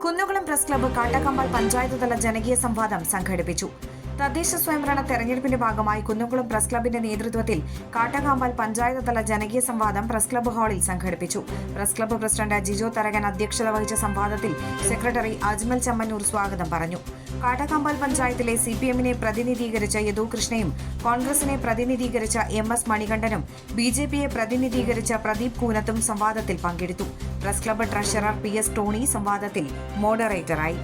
Kunnamkulam press club Kattakampal panchayat തല ജനകീയ സംവാദം സംഘടിപ്പിച്ചു തദ്ദേശ സ്വയംഭരണ തെരഞ്ഞെടുപ്പിന്റെ ഭാഗമായി കുന്നംകുളം പ്രസ് ക്ലബിന്റെ നേതൃത്വത്തിൽ കാട്ടകാമ്പാൽ പഞ്ചായത്ത് തല ജനകീയ സംവാദം പ്രസ് ക്ലബ്ബ് ഹാളിൽ സംഘടിപ്പിച്ചു. Press club president Jijo Tharakan അധ്യക്ഷത വഹിച്ച സംവാദത്തിൽ സെക്രട്ടറി അജ്മൽ ചമ്മന്നൂർ സ്വാഗതം പറഞ്ഞു. കാട്ടകാമ്പാൽ പഞ്ചായത്തിലെ സി പി എമ്മിനെ പ്രതിനിധീകരിച്ച യദു കൃഷ്ണയും കോൺഗ്രസിനെ പ്രതിനിധീകരിച്ച എം എസ് മണികണ്ഠനും ബി ജെ പിയെ പ്രതിനിധീകരിച്ച പ്രദീപ് കൂനത്തും സംവാദത്തിൽ പങ്കെടുത്തു. Press club treasurer P S Tony സംവാദത്തിൽ മോഡറേറ്ററായി.